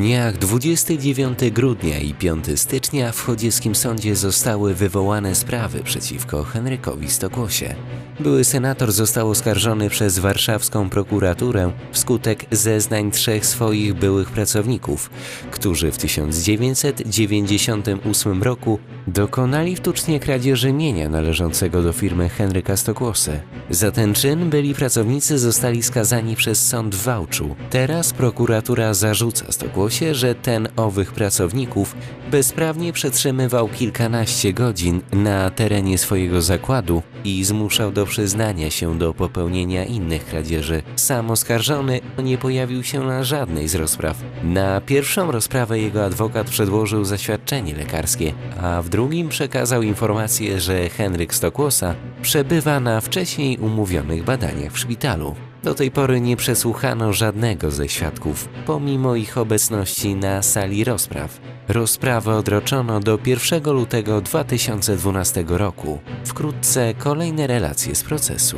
dniach 29 grudnia i 5 stycznia w chodzieskim sądzie zostały wywołane sprawy przeciwko Henrykowi Stokłosie. Były senator został oskarżony przez warszawską prokuraturę wskutek zeznań trzech swoich byłych pracowników, którzy w 1998 roku dokonali wtucznie kradzieży mienia należącego do firmy Henryka Stokłosy. Za ten czyn byli pracownicy zostali skazani przez sąd w Wałczu. Teraz prokuratura zarzuca Stokłosie, że ten owych pracowników bezprawnie przetrzymywał kilkanaście godzin na terenie swojego zakładu i zmuszał do przyznania się do popełnienia innych kradzieży. Sam oskarżony nie pojawił się na żadnej z rozpraw. Na pierwszą rozprawę jego adwokat przedłożył zaświadczenie lekarskie, a w drugim przekazał informację, że Henryk Stokłosa przebywa na wcześniej umówionych badaniach w szpitalu. Do tej pory nie przesłuchano żadnego ze świadków, pomimo ich obecności na sali rozpraw. Rozprawę odroczono do 1 lutego 2012 roku. Wkrótce kolejne relacje z procesu.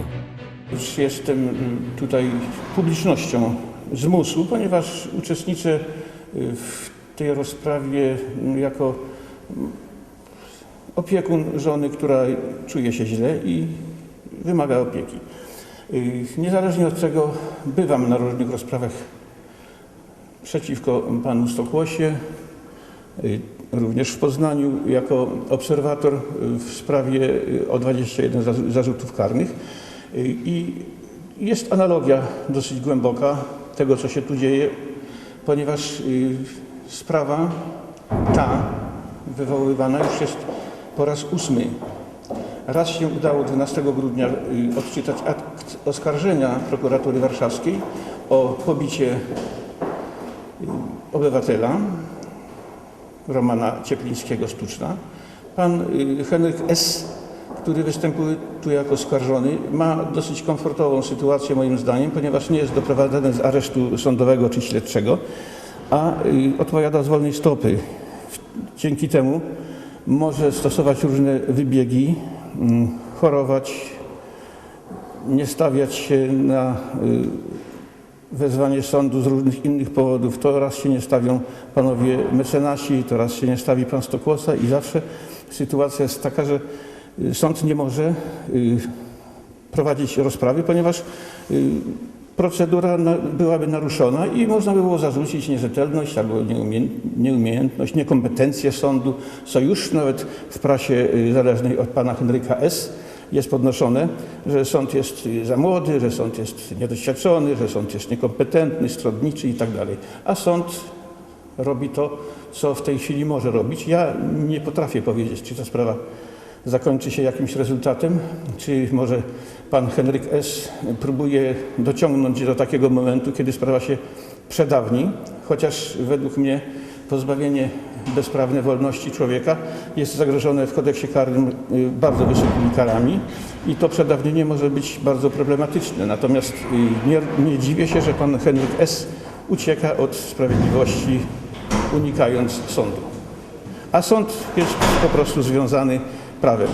Już jestem mm, tutaj publicznością zmusu, ponieważ uczestniczę y, w tej rozprawie mm, jako mm, opiekun żony, która czuje się źle i wymaga opieki. Y, Niezależnie od tego bywam na różnych rozprawach przeciwko panu Stokłosie, y, również w Poznaniu jako obserwator w sprawie y, o 21 zarzu- zarzutów karnych. I jest analogia dosyć głęboka tego, co się tu dzieje, ponieważ sprawa ta wywoływana już jest po raz ósmy. Raz się udało 12 grudnia y, odczytać akt oskarżenia prokuratury warszawskiej o pobicie y, obywatela Romana Cieplińskiego z Tuczna. Pan y, Henryk S., który występuje tu jako oskarżony, ma dosyć komfortową sytuację moim zdaniem, ponieważ nie jest doprowadzony z aresztu sądowego czy śledczego, a odpowiada z wolnej stopy. Dzięki temu może stosować różne wybiegi, chorować, nie stawiać się na y, wezwanie sądu z różnych innych powodów. To raz się nie stawią panowie mecenasi, to raz się nie stawi pan Stokłosa i zawsze sytuacja jest taka, że y, sąd nie może y, prowadzić rozprawy, ponieważ procedura byłaby naruszona i można by było zarzucić nierzetelność albo nieumie- nieumiejętność, niekompetencję sądu, co już nawet w prasie y, zależnej od pana Henryka S. jest podnoszone, że sąd jest y, za młody, że sąd jest niedoświadczony, że sąd jest niekompetentny, stronniczy i tak. A sąd robi to, co w tej chwili może robić. Ja nie potrafię powiedzieć, czy ta sprawa zakończy się jakimś rezultatem, czy może pan Henryk S. próbuje dociągnąć do takiego momentu, kiedy sprawa się przedawni, chociaż według mnie pozbawienie bezprawnej wolności człowieka jest zagrożone w kodeksie karnym y, bardzo wysokimi karami i to przedawnienie może być bardzo problematyczne. Natomiast y, nie, nie dziwię się, że pan Henryk S. ucieka od sprawiedliwości, unikając sądu. A sąd jest po prostu związany Pra ver.